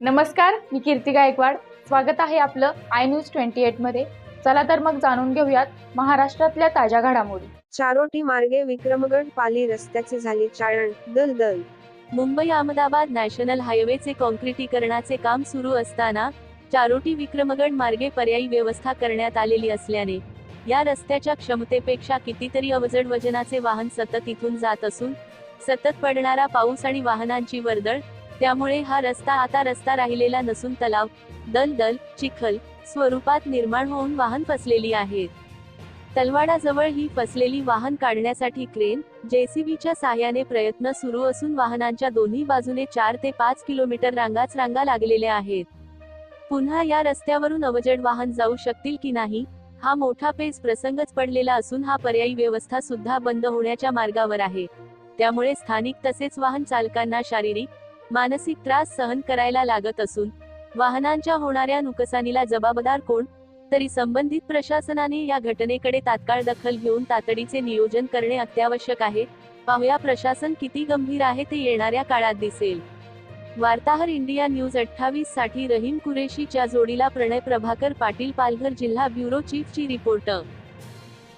नमस्कार मी कीर्ती गायकवाड. स्वागत आहे आपलं आय न्यूज ट्वेंटी एटमध्ये. चला तर मग जाणून घेऊयात महाराष्ट्रातल्या ताज्या घडामोडी. चारोटी मार्गे विक्रमगड पाली रस्त्याचे झाले चाळण दलदल. मुंबई अहमदाबाद नॅशनल हायवेचे कॉन्क्रिटीकरणाचे काम सुरू असताना चारोटी विक्रमगड मार्गे पर्यायी व्यवस्था करण्यात आलेली असल्याने या रस्त्याच्या क्षमतेपेक्षा कितीतरी अवजड वजनाचे वाहन सतत इथून जात असून सतत पडणारा पाऊस आणि वाहनांची वर्दळ त्यामुळे हा रस्ता आता रस्ता राहिलेला नसून तलाव दलदल चिखल स्वरूपात निर्माण होऊन वाहन फसलेली आहेत. तलवाडाजवळ ही फसलेली वाहन काढण्यासाठी क्रेन जेसीबीच्या सहाय्याने प्रयत्न सुरू असून वाहनांच्या दोन्ही बाजूने चार ते पाच किलोमीटर रांगाच रांगा लागलेल्या आहेत. पुन्हा या रस्त्यावरून अवजड वाहन जाऊ शकतील की नाही हा मोठा पेच प्रसंगच पडलेला असून हा पर्यायी व्यवस्था सुद्धा बंद होण्याच्या मार्गावर आहे. त्यामुळे स्थानिक तसेच वाहन चालकांना शारीरिक मानसिक त्रास सहन करायला लागत असून वाहनांच्या होणाऱ्या नुकसानीला जबाबदार कोण? तरी संबंधित प्रशासनाने या घटनेकडे तात्काळ दखल घेऊन तातडीचे नियोजन करणे अत्यावश्यक आहे. पाहूया प्रशासन किती गंभीर आहे ते येणाऱ्या काळात दिसेल. वार्ताहर इंडिया न्यूज अठ्ठावीससाठी रहीम कुरेशीच्या जोडीला प्रणय प्रभाकर पाटील पालघर जिल्हा ब्युरो चीफची रिपोर्टर